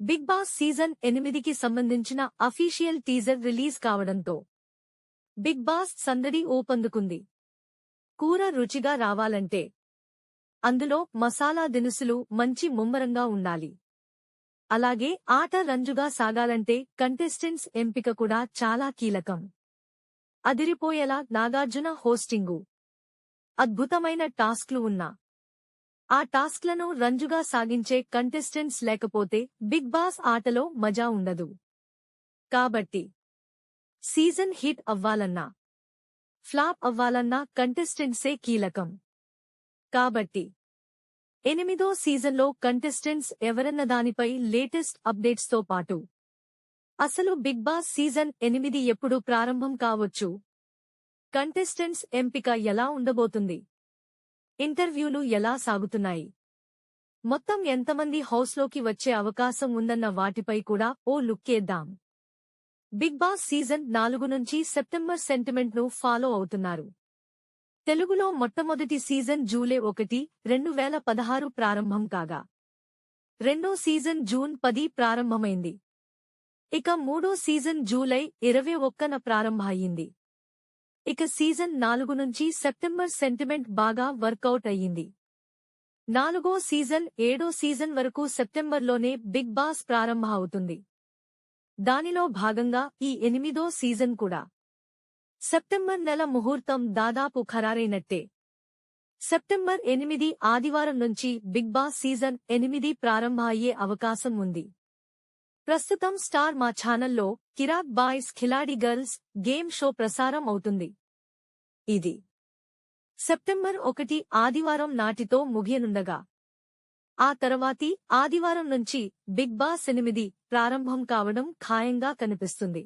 Big boss season ఎనిమిదికి సంబంధించిన official teaser release కావడంతో బిగ్ బాస్ సందడి ఊపందుకుంది. కూర రుచిగా రావాలంటే అందులో మసాలా దినుసులు మంచి ముమ్మరంగా ఉండాలి. అలాగే ఆట రంజుగా సాగాలంటే కంటెస్టెంట్స్ ఎంపిక కూడా చాలా కీలకం. అదిరిపోయేలా నాగార్జున హోస్టింగు. అద్భుతమైన టాస్క్లు ఉన్నా ఆ టాస్క్లను రంజుగా సాగించే కంటెస్టెంట్స్ లేకపోతే బిగ్ బాస్ ఆటలో మజా ఉండదు. కాబట్టి సీజన్ హిట్ అవ్వాలన్నా ఫ్లాప్ అవ్వాలన్నా కంటెస్టెంట్సే కీలకం. కాబట్టి ఎనిమిదో సీజన్లో కంటెస్టెంట్స్ ఎవరన్న దానిపై లేటెస్ట్ అప్డేట్స్తో పాటు అసలు బిగ్ బాస్ సీజన్ ఎనిమిది ఎప్పుడు ప్రారంభం కావచ్చు? కంటెస్టెంట్స్ ఎంపిక ఎలా ఉండబోతుంది? ఇంటర్వ్యూలు ఎలా సాగుతున్నాయి? మొత్తం ఎంతమంది హౌస్లోకి వచ్చే అవకాశం ఉందన్న వాటిపై కూడా ఓ లుక్కేద్దాం బిగ్ బాస్ సీజన్ నాలుగు నుంచి సెప్టెంబర్ సెంటిమెంట్ను ఫాలో అవుతున్నారు. తెలుగులో మొట్టమొదటి సీజన్ జూలై ఒకటి రెండు వేల పదహారు ప్రారంభం కాగా. రెండో సీజన్ జూన్ పది ప్రారంభమైంది. ఇక మూడో సీజన్ జూలై ఇరవై ఒక్కన ప్రారంభమయ్యింది ఇక సీజన్ నాలుగు నుంచి సెప్టెంబర్ సెంటిమెంట్ బాగా వర్కౌట్ అయ్యింది. నాలుగో సీజన్ ఏడో సీజన్ వరకు సెప్టెంబర్లోనే బిగ్ బాస్ ప్రారంభ అవుతుంది దానిలో భాగంగా ఈ ఎనిమిదో సీజన్ కూడా. సెప్టెంబర్ నెల ముహూర్తం దాదాపు ఖరారైనట్టే. సెప్టెంబర్ ఎనిమిది ఆదివారం నుంచి బిగ్ బాస్ సీజన్ ఎనిమిది ప్రారంభ అయ్యే అవకాశం ఉంది. ప్రస్తుతం స్టార్ మా ఛానల్లో కిరాక్ బాయ్స్ ఖిలాడి గర్ల్స్ గేమ్ షో ప్రసారం అవుతుంది. ఇది సెప్టెంబర్ ఒకటి ఆదివారం నాటితో ముగియనుండగా. ఆ తర్వాతి ఆదివారం నుంచి బిగ్ బాస్ ఎనిమిది ప్రారంభం కావడం ఖాయంగా కనిపిస్తుంది.